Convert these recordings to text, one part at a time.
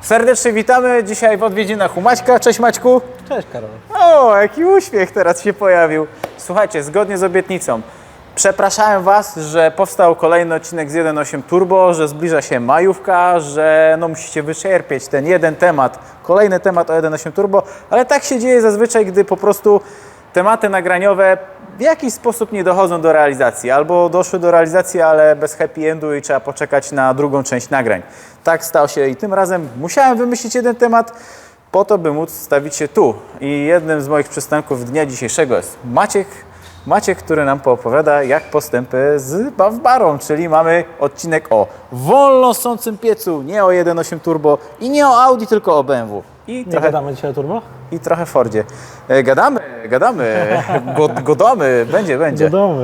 Serdecznie witamy dzisiaj w odwiedzinach u Maćka. Cześć Maćku. Cześć Karol. O, jaki uśmiech teraz się pojawił. Słuchajcie, zgodnie z obietnicą, przepraszałem Was, że powstał kolejny odcinek z 1.8 Turbo, że zbliża się majówka, że no musicie wyczerpieć ten jeden temat, kolejny temat o 1.8 Turbo, ale tak się dzieje zazwyczaj, gdy po prostu tematy nagraniowe w jakiś sposób nie dochodzą do realizacji, albo doszły do realizacji, ale bez happy endu i trzeba poczekać na drugą część nagrań. Tak stało się i tym razem musiałem wymyślić jeden temat, po to, by móc stawić się tu. I jednym z moich przystanków dnia dzisiejszego jest Maciek, Maciek, który nam poopowiada, jak postępy z Bawbarą, czyli mamy odcinek o wolnosącym piecu, nie o 1.8 turbo i nie o Audi, tylko o BMW. I Nie trochę, gadamy dzisiaj o turbo? i trochę Fordzie. E, gadamy, gadamy, God, godamy, będzie, będzie. Wiadomo.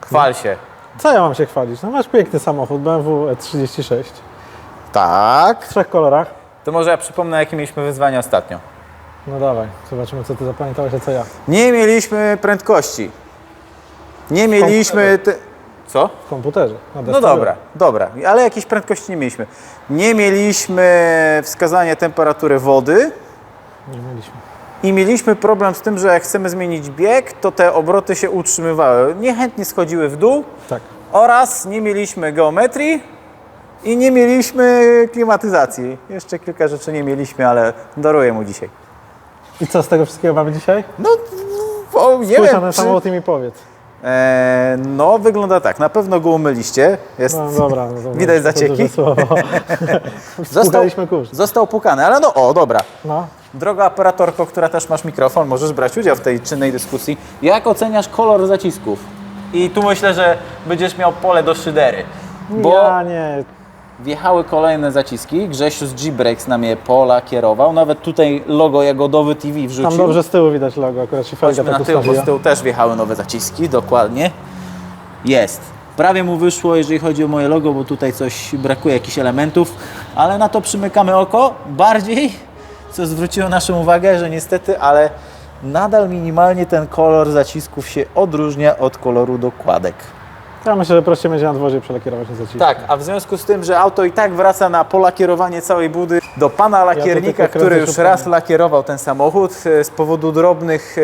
Chwal się. Co ja mam się chwalić? No masz piękny samochód BMW E36 Tak. w trzech kolorach. To może ja przypomnę, jakie mieliśmy wyzwanie ostatnio. No dawaj, zobaczymy co ty zapamiętałeś, a co ja. Nie mieliśmy prędkości. Nie mieliśmy... Te... Co? W komputerze. na No dobra, dobra, ale jakiejś prędkości nie mieliśmy. Nie mieliśmy wskazania temperatury wody. Nie mieliśmy. i mieliśmy problem z tym, że jak chcemy zmienić bieg, to te obroty się utrzymywały. Niechętnie schodziły w dół Tak. oraz nie mieliśmy geometrii i nie mieliśmy klimatyzacji. Jeszcze kilka rzeczy nie mieliśmy, ale daruję mu dzisiaj. I co z tego wszystkiego mamy dzisiaj? No, o, nie Spójrz na wiem, ten czy... samochód i mi powiedz. Eee, no, wygląda tak. Na pewno go umyliście. Jest... No dobra. No, dobra Widać zacieki? słowo. Spłukaliśmy kurz. Został pukany, ale no o, dobra. No. Droga operatorko, która też masz mikrofon, możesz brać udział w tej czynnej dyskusji. Jak oceniasz kolor zacisków? I tu myślę, że będziesz miał pole do szydery. Bo Ja nie. Wjechały kolejne zaciski. Grzesiu z G-Brakes nam je polakierował. Nawet tutaj logo Jagodowy TV wrzucił. Tam dobrze z tyłu widać logo, akurat się felga Chodźmy tak na tył, bo ustawiła. z tyłu też wjechały nowe zaciski, dokładnie. Jest. Prawie mu wyszło, jeżeli chodzi o moje logo, bo tutaj coś brakuje, jakichś elementów, ale na to przymykamy oko. Bardziej, co zwróciło naszą uwagę, że niestety, ale nadal minimalnie ten kolor zacisków się odróżnia od koloru dokładek. Ja myślę, że prościej będzie na dworze przelakierować niż. Tak, a w związku z tym, że auto i tak wraca na polakierowanie całej budy do pana lakiernika, tylko który już raz lakierował ten samochód e, z powodu drobnych e,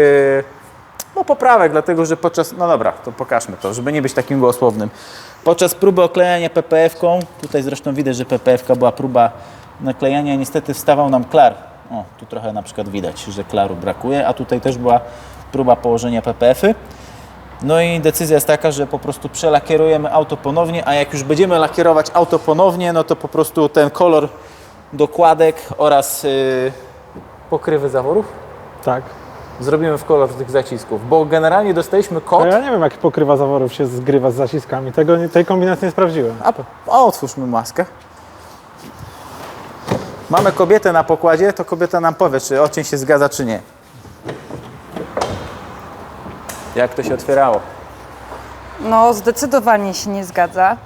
no, poprawek, dlatego że podczas, no dobra, to pokażmy to, żeby nie być takim gołosłownym. Podczas próby oklejania PPF-ką, tutaj zresztą widać, że PPF-ka była próba naklejania, niestety wstawał nam klar. O, tu trochę na przykład widać, że klaru brakuje, a tutaj też była próba położenia PPF-y. No i decyzja jest taka, że po prostu przelakierujemy auto ponownie, a jak już będziemy lakierować auto ponownie, no to po prostu ten kolor dokładek oraz yy, pokrywy zaworów Tak. zrobimy w kolor tych zacisków, bo generalnie dostaliśmy kod, ja nie wiem, jak pokrywa zaworów się zgrywa z zaciskami. Tego, nie- tej kombinacji nie sprawdziłem. a, a otwórzmy maskę. Mamy kobietę na pokładzie, to kobieta nam powie, czy odcień się zgadza, czy nie. Jak to się otwierało? No, zdecydowanie się nie zgadza.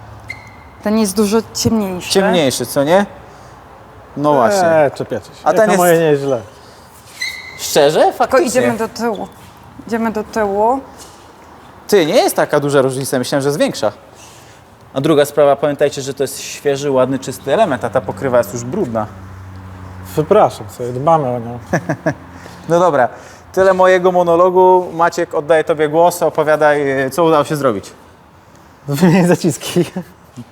Ten jest dużo ciemniejszy. Ciemniejszy, co nie? No właśnie. Eee, czepiacie się. A ten ten jest- moje nie jest źle. Szczerze? Tylko Faktycznie. idziemy do tyłu. Idziemy do tyłu. Ty, nie jest taka duża różnica, myślałem, że jest większa. A druga sprawa, pamiętajcie, że to jest świeży, ładny, czysty element, a ta pokrywa jest już brudna. Wypraszam sobie, dbamy o nią. No dobra, tyle mojego monologu. Maciek, oddaję Tobie głos, opowiadaj, co udało się zrobić. Wymienię zaciski.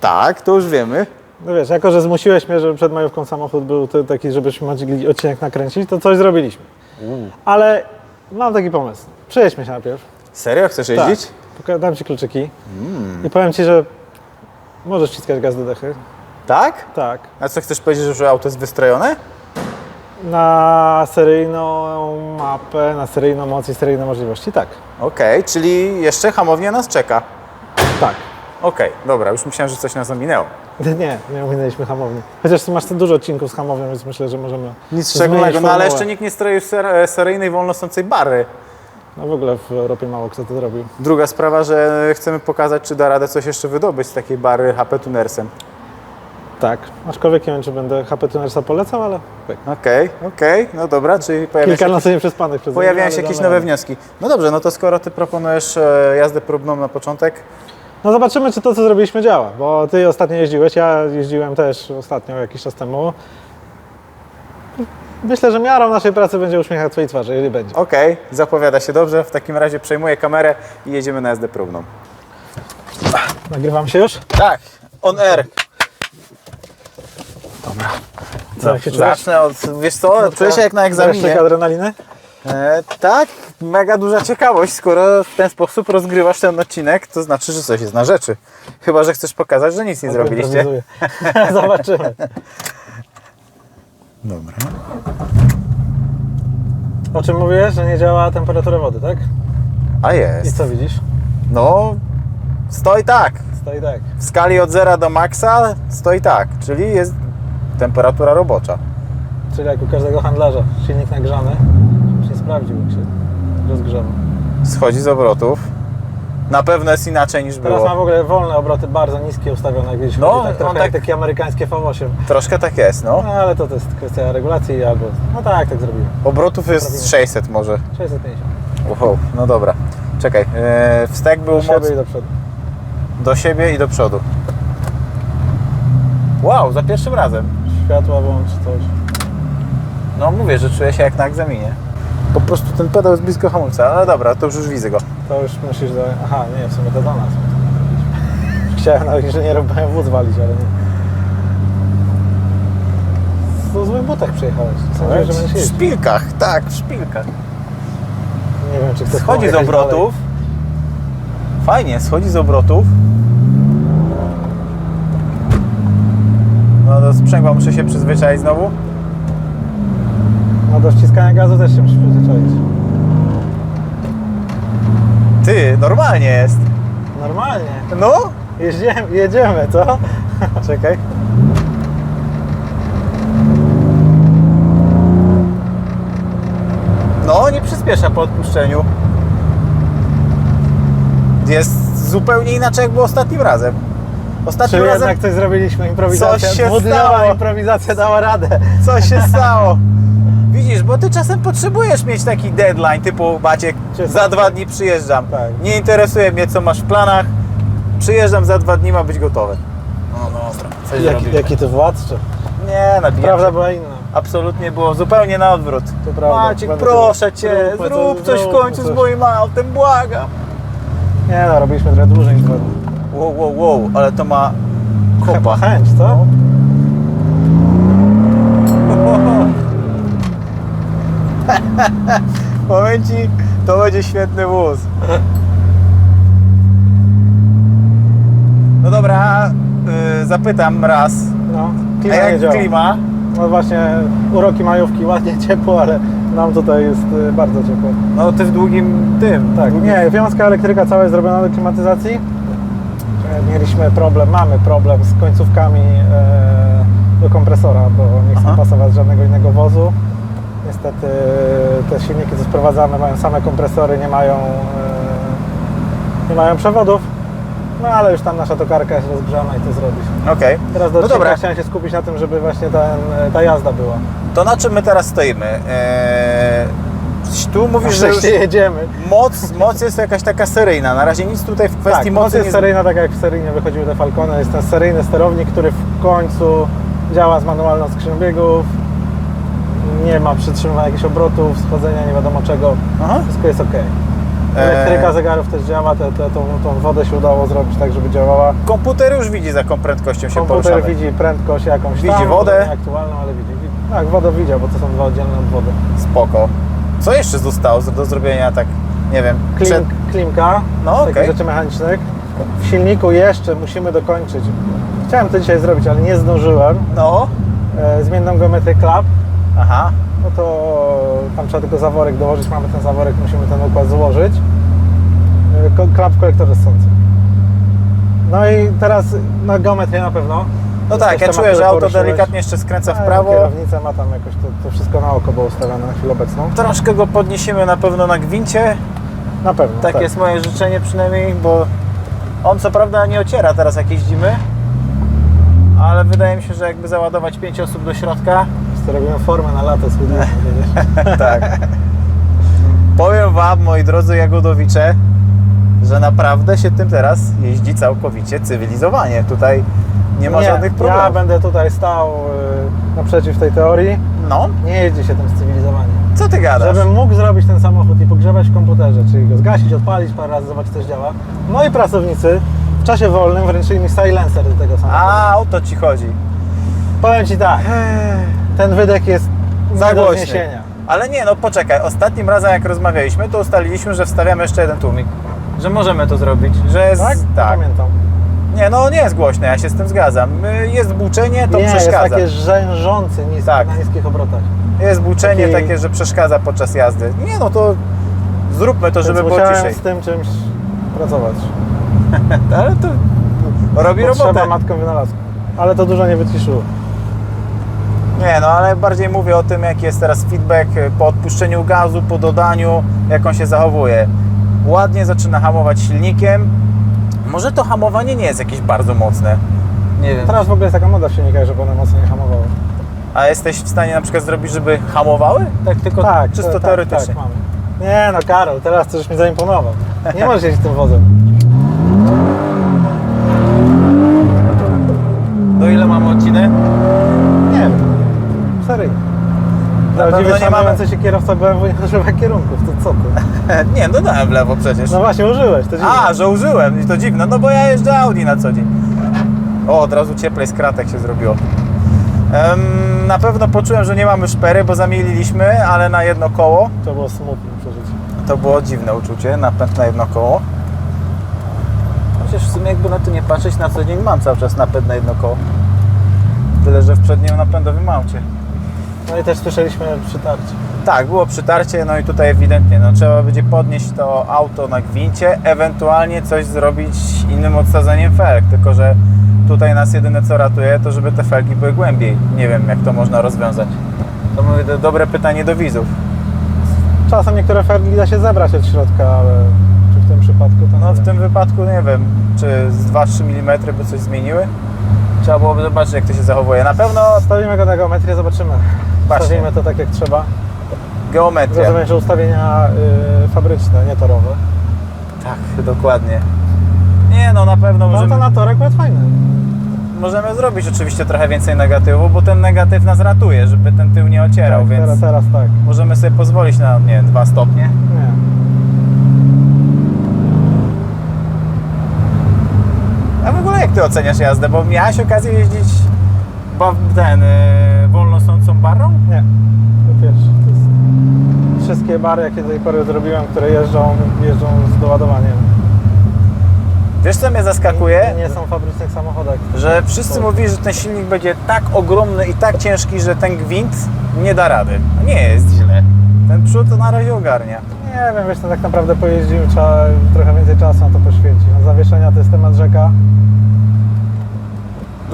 Tak, to już wiemy. No wiesz, jako że zmusiłeś mnie, żeby przed majówką samochód był taki, żebyśmy mogli odcinek nakręcić, to coś zrobiliśmy. Ale mam taki pomysł. Przejedźmy się najpierw. Serio? Chcesz jeździć? Tak. Dam Ci kluczyki. I powiem Ci, że możesz ściskać gaz do dechy. Tak? Tak. A co, chcesz powiedzieć, że auto jest wystrojone? Na seryjną mapę, na seryjną moc i seryjne możliwości, tak. Okej, czyli jeszcze hamownia nas czeka. Tak. Okej, dobra, już myślałem, że coś nas ominęło. Nie, nie ominęliśmy hamowni. Chociaż Ty masz tu dużo odcinków z hamownią, więc myślę, że możemy Nic szczególnego, no ale jeszcze nikt nie stroił ser- e, seryjnej wolnosącej bary. No w ogóle w Europie mało kto to zrobił. Druga sprawa, że chcemy pokazać, czy da radę coś jeszcze wydobyć z takiej bary HP Tunersem. Tak, aczkolwiek nie wiem, czy będę HP Tunersa polecał, ale. Okej, okej, no dobra, czyli pojawia się, kilka nocy nieprzespanych przez pojawiają się jakieś nowe wnioski. No dobrze, no to skoro Ty proponujesz e, jazdę próbną na początek, No zobaczymy, czy to, co zrobiliśmy, działa, bo Ty ostatnio jeździłeś, ja jeździłem też ostatnio, jakiś czas temu. Myślę, że miarą naszej pracy będzie uśmiech na Twojej twarzy, jeżeli będzie. Okej, zapowiada się dobrze. W takim razie przejmuję kamerę i jedziemy na jazdę próbną. Nagrywam się już? Tak, on air. Co, jak się czujesz? Zacznę od, wiesz co, czuję się jak na egzaminie. Jeszcze adrenaliny? E, tak, mega duża ciekawość, skoro w ten sposób rozgrywasz ten odcinek, to znaczy, że coś jest na rzeczy. Chyba, że chcesz pokazać, że nic nie zrobiliście. Improwizuję. Zobaczymy. Dobra. O czym mówiłeś, że nie działa temperatura wody, tak? A I jest. co widzisz? No, stoi tak. Stoi tak. W skali od 0 do maksa stoi tak, czyli jest temperatura robocza. Czyli jak u każdego handlarza, silnik nagrzany, już nie sprawdził, jak się rozgrzewa. Schodzi z obrotów. Na pewno jest inaczej niż Teraz było. ma w ogóle wolne obroty, bardzo niskie ustawione, jak No, tak on trochę tak- jak takie amerykańskie V8. Troszkę tak jest, no. No ale to, to jest kwestia regulacji albo... No tak, tak zrobiłem. Obrotów jest Prawidłowo. 600 może. 650. Wow, no dobra. Czekaj, e, wstek był Do siebie i do przodu. do siebie i do przodu. Wow, za pierwszym razem. Światła włącz, coś. No mówię, że czuję się jak na egzaminie. Po prostu ten pedał jest blisko hamulca, ale dobra, to już, już widzę go. To już musisz do... Aha, nie, w sumie to do nas. Chciałem na inżynierów BMW zwalić, ale nie. W złych butach przyjechałeś. Sądziłem, że będziesz W jeździć. szpilkach, tak, w szpilkach. Nie wiem, czy ktoś Schodzi z obrotów. Fajnie, schodzi z obrotów. No do sprzęgła muszę się przyzwyczaić znowu. No do wciskania gazu też się musisz przyzwyczaić. Ty, normalnie jest. Normalnie. No, Jedziemy, jedziemy, co? czekaj. No, nie przyspiesza po odpuszczeniu. Jest zupełnie inaczej jak było ostatnim razem. Ostatnim Czyli razem jednak coś zrobiliśmy, improwizacja. Coś się stało. improwizacja dała radę. coś się stało. Widzisz, bo ty czasem potrzebujesz mieć taki deadline typu Maciek, Czy- za dwa dni przyjeżdżam. Tak. Nie interesuje mnie co masz w planach. Przyjeżdżam za dwa dni, ma być gotowy. No dobra, coś Jaki, jaki ty władczy. Nie, nabijam Prawda się. była inna. Absolutnie było zupełnie na odwrót. To prawda. Maciek, Będę proszę cię, zrób coś, w końcu z coś. moim autem, błagam. Nie no, robiliśmy trochę dłużej niż dwa dni. Wow, wow, wow, ale to ma kopa. Chyba chęć, co? Powiem ci, to będzie świetny wóz. No dobra, y, zapytam raz. No, klima nie jak działa. klima? No właśnie, uroki majówki, ładnie ciepło, ale nam tutaj jest y, bardzo ciepło. No ty w długim tym. Tak, długim... nie, wiązka elektryka cała jest zrobiona do klimatyzacji. E, Mieliśmy problem, mamy problem z końcówkami e, do kompresora, bo nie chcą Aha. pasować z żadnego innego wozu. Niestety te silniki, co sprowadzamy, mają same kompresory, nie mają, e, nie mają przewodów. No ale już tam nasza tokarka jest rozgrzana i to zrobisz. Okej. Teraz do No odcinka dobra, chciałem się skupić na tym, żeby właśnie ten, ta jazda była. to na czym my teraz stoimy? Eee, tu mówisz, że już jedziemy. moc, moc jest jakaś taka seryjna. Na razie nic tutaj w kwestii tak, moc mocy jest nie... seryjna, tak jak w seryjnie wychodziły te Falcony. Jest ten seryjny sterownik, który w końcu działa z manualną skrzynią biegów. Nie ma przytrzymywania jakichś obrotów, schodzenia, nie wiadomo czego. Aha. Wszystko jest ok. Eee. Elektryka zegarów też działa, te, te, tą, tą wodę się udało zrobić tak, żeby działała. Komputer już widzi, za jaką prędkością się Komputer poruszamy. widzi prędkość jakąś Widzi tam, wodę. Nie aktualną, ale widzi. widzi. Tak, wodę widział, bo to są dwa oddzielne od wody. Spoko. Co jeszcze zostało do zrobienia tak, nie wiem, Klim, przed... Klimka No, z okej. rzeczy mechanicznych. W silniku jeszcze musimy dokończyć. Chciałem to dzisiaj zrobić, ale nie zdążyłem. No, e, zmienną geometrię klap, aha, no to tam trzeba tylko zaworek dołożyć, mamy ten zaworek, musimy ten układ złożyć. E, Klap w kolektorze ssącym. No i teraz na geometrię na pewno. No tak, ja czuję, że auto delikatnie jeszcze skręca w prawo. Kierownica ma tam jakoś to, to wszystko na oko było ustawione na chwilę obecną. Troszkę go podniesiemy na pewno na gwincie, Na pewno. tak jest moje życzenie przynajmniej, bo on co prawda nie ociera teraz jak jeździmy, ale wydaje mi się, że jakby załadować 5 osób do środka, To robimy formę na lato wiesz. tak. Powiem Wam, moi drodzy jagodowicze, że naprawdę się tym teraz jeździ całkowicie cywilizowanie. Tutaj Nie ma żadnych Ja problemów. będę tutaj stał y, naprzeciw tej teorii. No, Nie jeździ się tym cywilizowanie. co ty gadasz? Żebym mógł zrobić ten samochód i pogrzebać w komputerze, czyli go zgasić, odpalić parę razy, zobaczyć, coś działa. Moi pracownicy w czasie wolnym wręczyli mi silencer do tego samochodu. A, o to ci chodzi. Powiem Ci tak, ten wydech jest Za nie do głośny. zniesienia. Ale nie, no poczekaj. Ostatnim razem jak rozmawialiśmy, to ustaliliśmy, że wstawiamy jeszcze jeden tłumik. Że możemy to zrobić. Że jest, Tak? tak. Pamiętam. Nie, no nie jest głośne, ja się z tym zgadzam. Y, Jest buczenie, to nie, przeszkadza. jest takie rzężący nisko, Tak. na niskich obrotach. Jest buczenie taki- takie, że przeszkadza podczas jazdy. Nie, no to zróbmy to, żeby Więc było ciszej. z tym czymś pracować. Ale to robi Potrzeba robotę. matką wynalazku. Ale to dużo nie wyciszyło. Nie, no ale bardziej mówię o tym, jaki jest teraz feedback po odpuszczeniu gazu, po dodaniu, jak on się zachowuje. Ładnie zaczyna hamować silnikiem. Może to hamowanie nie jest jakieś bardzo mocne. Nie wiem. Teraz w ogóle jest taka moda w silnikach, żeby one mocno nie hamowały. A jesteś w stanie na przykład zrobić, żeby hamowały? Tak, tylko tak, czysto tak, teoretycznie. Tak, mamy. Nie no Karol, teraz to już mi zaimponował. Nie możesz jeździć tym wozem. Do ile mamy odcinek? Nie wiem. Seryjnie. Pewno nie mamy- szanujący się kierowca BMW nie używa kierunków, to co ty? nie, dodałem w lewo przecież. No właśnie, użyłeś, to dziwne. A, że użyłem, i to dziwne, no bo ja jeżdżę Audi na co dzień. O, od razu cieplej z kratek się zrobiło. Em, na pewno poczułem, że nie mamy szpery, bo zamieliliśmy, ale na jedno koło. To było smutne przeżycie. To było dziwne uczucie, napęd na jedno koło. Chociaż w sumie jakby na to nie patrzeć, na co dzień mam cały czas napęd na jedno koło. Tyle, że w przednim napędowym aucie. No i też słyszeliśmy przytarcie. Tak, było przytarcie, no i tutaj ewidentnie, no trzeba będzie podnieść to auto na gwincie, ewentualnie coś zrobić innym odsadzeniem felg, tylko że tutaj nas jedyne co ratuje, to żeby te felgi były głębiej. Nie wiem, jak to można rozwiązać. To mówię, do- dobre pytanie do widzów. Czasem niektóre felgi da się zebrać od środka, ale czy w tym przypadku to No w wiem. tym wypadku nie wiem, czy z 2-3 mm by coś zmieniły. Trzeba byłoby zobaczyć, jak to się zachowuje. Na pewno Stawimy go na geometrię, zobaczymy. Stawimy to tak jak trzeba. geometria. Zrozumieć, że ustawienia y, fabryczne, nie torowe. Tak, dokładnie. Nie no, na pewno No możemy... to na torek jest fajne. Możemy zrobić oczywiście trochę więcej negatywu, bo ten negatyw nas ratuje, żeby ten tył nie ocierał, tak, więc teraz, teraz tak. możemy sobie pozwolić na, nie wiem, dwa stopnie. Nie. A w ogóle jak ty oceniasz jazdę? Bo miałeś okazję jeździć ba- ten, yy, sącą barą? Nie. To pierwszy. To jest... Wszystkie bary, jakie do tej pory zrobiłem, które jeżdżą, jeżdżą z doładowaniem. Wiesz co mnie zaskakuje? I nie są w fabrycznych samochodach. Że wszyscy mówili, że ten silnik będzie tak ogromny i tak ciężki, że ten gwint nie da rady. Nie jest źle. Ten przód to na razie ogarnia. Nie wiem, wiesz, to tak naprawdę pojeździmy, trzeba trochę więcej czasu na to poświęcić. No, zawieszenia to jest temat rzeka.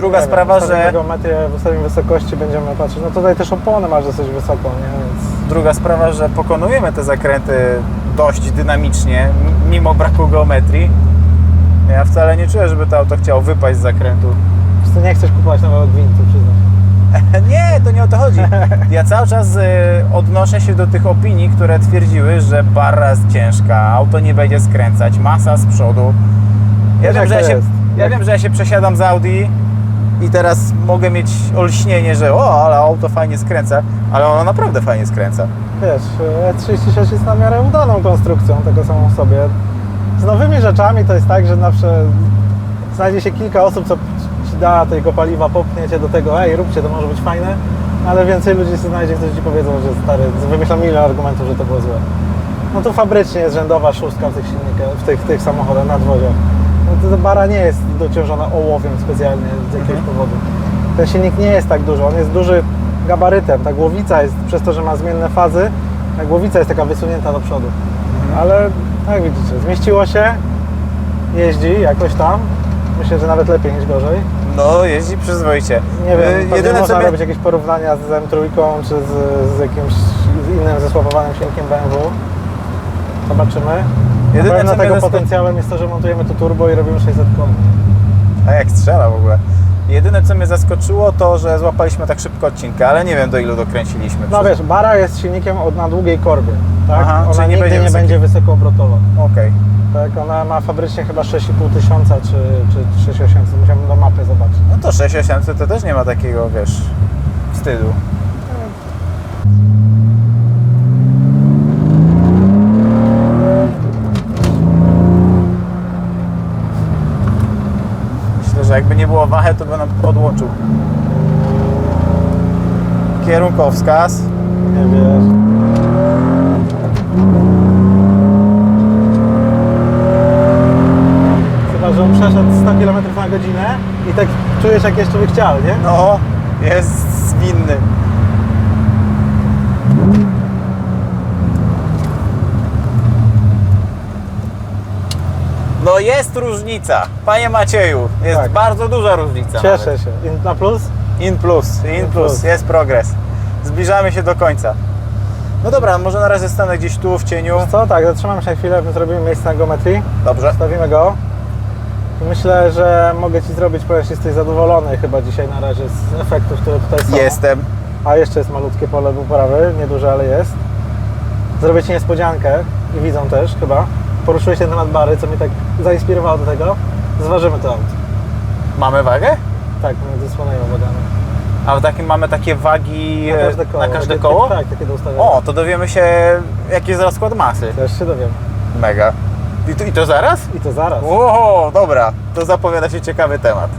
Druga sprawa, że geometrię, w ustawieniu wysokości będziemy patrzeć. No tutaj też opony masz dosyć wysoką, nie? Więc druga sprawa, że pokonujemy te zakręty dość dynamicznie, mimo braku geometrii. Ja wcale nie czuję, żeby to auto chciało wypaść z zakrętu. po prostu nie chcesz kupować nowego gwintu, przyznam. Nie, to nie o to chodzi. Ja cały czas y, odnoszę się do tych opinii, które twierdziły, że barra jest ciężka, auto nie będzie skręcać, masa z przodu. Ja, wiem, że ja, się, ja wiem, że ja się przesiadam z Audi i teraz mogę mieć olśnienie, że o, ale auto fajnie skręca, ale ono naprawdę fajnie skręca. Wiesz, E36 jest na miarę udaną konstrukcją, tego samą w sobie. Z nowymi rzeczami to jest tak, że zawsze znajdzie się kilka osób, co ci da tego paliwa, popchnie cię do tego, ej, róbcie, to może być fajne, ale więcej ludzi się znajdzie, którzy ci powiedzą, że stary, wymyślą milion argumentów, że to było złe. No to fabrycznie jest rzędowa szóstka w tych silnikach, w tych, tych samochodach, nadwoziach. No to, to bara nie jest dociążona ołowiem specjalnie z jakiegoś powodu. Ten silnik nie jest tak duży, on jest duży gabarytem. Ta głowica jest, przez to, że ma zmienne fazy, ta głowica jest taka wysunięta do przodu. Ale tak widzicie, zmieściło się, jeździ jakoś tam. Myślę, że nawet lepiej niż gorzej. No, jeździ przyzwoicie. Nie wiem, Y, jedyne można co mnie... robić jakieś porównania z M3 czy z, z jakimś z innym zesłapowanym silnikiem BMW. Zobaczymy. Jedyne, co tego potencjałem jest to, że montujemy tu turbo i robimy 600 koni. A jak strzela w ogóle. Jedyne co mnie zaskoczyło to, że złapaliśmy tak szybko odcinkę, ale nie wiem do ilu dokręciliśmy. No Przez- wiesz, bara jest silnikiem od, na długiej korbie, tak? Aha, Ona czyli nie będzie nie będzie wysokoobrotowa. Okej. Tak, ona ma fabrycznie chyba 6,5 tysiąca czy, czy 6800. Musiałbym do mapy zobaczyć. No to 6800 to też nie ma takiego, wiesz, wstydu. Myślę, że jakby nie było wahę, to by nam podłączył. Kierunkowskaz. Nie wiesz. Chyba, że on przeszedł 100 km na godzinę i tak czujesz jak jeszcze by chciał, nie? No, jest zwinny. No jest różnica, panie Macieju, jest Tak. bardzo duża różnica. Cieszę się. I na plus? In plus, in, In plus, plus. jest progres. Zbliżamy się do końca. No dobra, może na razie stanę gdzieś tu w cieniu. Co? Tak, zatrzymamy się na chwilę, zrobimy miejsce na geometrii. Dobrze. Stawimy go. I myślę, że mogę Ci zrobić, ponieważ jesteś zadowolony chyba dzisiaj na razie z efektów, które tutaj są. Jestem. A jeszcze jest malutkie pole uprawy, nieduże, ale jest. Zrobię Ci niespodziankę i widzą też chyba. Poruszyłeś ten temat bary, co mnie tak zainspirowało do tego. Zważymy to auto. Mamy wagę? Tak, my dysponujemy wagami. A w takim mamy takie wagi Na e, każde koło. na każde Takie- koło? Tak, takie do ustawienia. O, to dowiemy się jaki jest rozkład masy. Też się dowiem. Mega. I to, I to zaraz? I to zaraz. Oho, dobra, to zapowiada się ciekawy temat.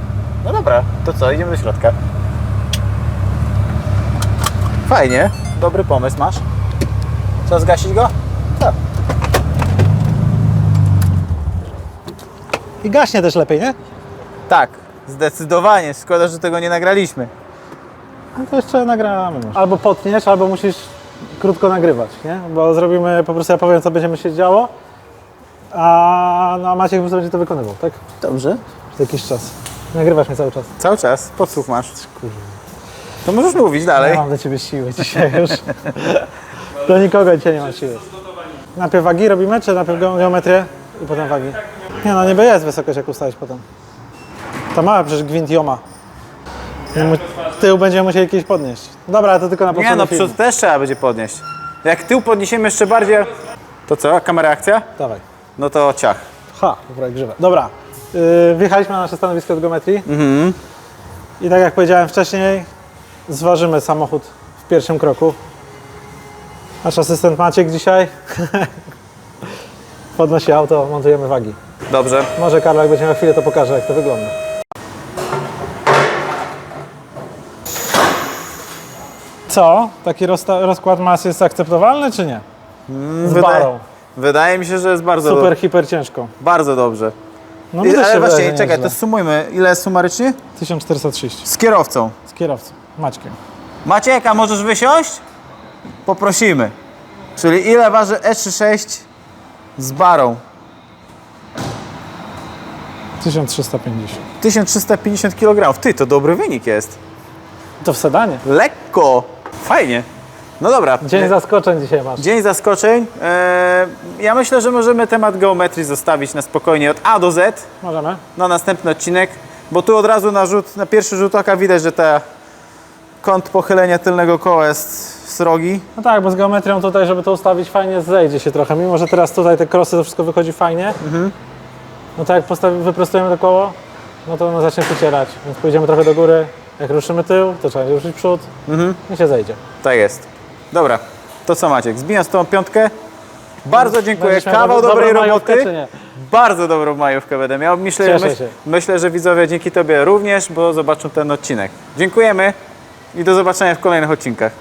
No dobra, to co, idziemy do środka. Fajnie, dobry pomysł masz. Co, zgasić go? I gaśnie też lepiej, nie? Tak, zdecydowanie. Szkoda, że tego nie nagraliśmy. No to jeszcze nagramy. Może. Albo potniesz, albo musisz krótko nagrywać, nie? Bo zrobimy, po prostu ja powiem, co będziemy się działo, a, no, a Maciek po prostu będzie to wykonywał, tak? Dobrze. Przez jakiś czas. Nagrywasz mnie cały czas. Cały czas, podsłuch masz. To możesz mówić dalej. Ja mam do Ciebie siły dzisiaj już. do nikogo dzisiaj nie mam siły. Najpierw wagi robimy, czy najpierw ge- geometrię i potem wagi? Nie no, niby jest wysokość, jak ustawić potem. To mała przecież gwint Joma. Nie mu- Tył będziemy musieli kiedyś podnieść. Dobra, to tylko na Nie poprzedni no, przód też trzeba będzie podnieść. Jak tył podniesiemy jeszcze bardziej... To co, kamera akcja? Dawaj. No to ciach. Ha, dobra, grzywa. Dobra, yy, wjechaliśmy na nasze stanowisko do geometrii. Mhm. I tak jak powiedziałem wcześniej, zważymy samochód w pierwszym kroku. Nasz asystent Maciek dzisiaj podnosi auto, montujemy wagi. Dobrze. Może Karol, jak będzie miał chwilę, to pokaże, jak to wygląda. Co? Taki rozkład mas jest akceptowalny, czy nie? Z Wydaje, barą. wydaje mi się, że jest bardzo, Super, hiper ciężko. bardzo dobrze. No I, mi też ale się właśnie, że czekaj, nieźle. to sumujmy. Ile jest sumarycznie? 1430 Z kierowcą. z kierowcą, Maćkiem. Maciek, a możesz wysiąść? Poprosimy. Czyli ile waży E36 z barą? 1350. 1350 kg. Ty, to dobry wynik jest. To w sedanie. Lekko. Fajnie. No dobra. Dzień zaskoczeń dzisiaj masz. Dzień zaskoczeń. Eee, ja myślę, że możemy temat geometrii zostawić na spokojnie od A do Z Możemy? na następny odcinek, bo tu od razu na, rzut, na pierwszy rzut oka widać, że ta kąt pochylenia tylnego koła jest srogi. No tak, bo z geometrią tutaj, żeby to ustawić fajnie, zejdzie się trochę. Mimo, że teraz tutaj te krosy, to wszystko wychodzi fajnie. No to jak postawi, wyprostujemy to koło, no to ono zacznie przycierać. Więc pójdziemy trochę do góry. Jak ruszymy tył, to trzeba ruszyć przód i się zejdzie. Tak jest. Dobra, to co Maciek, zbijam z tą piątkę. Bardzo dziękuję. Będziesz Kawał dobrej roboty. Bardzo dobrą majówkę będę miał. Myślę, myśl, myślę, że widzowie dzięki Tobie również, bo zobaczą ten odcinek. Dziękujemy i do zobaczenia w kolejnych odcinkach.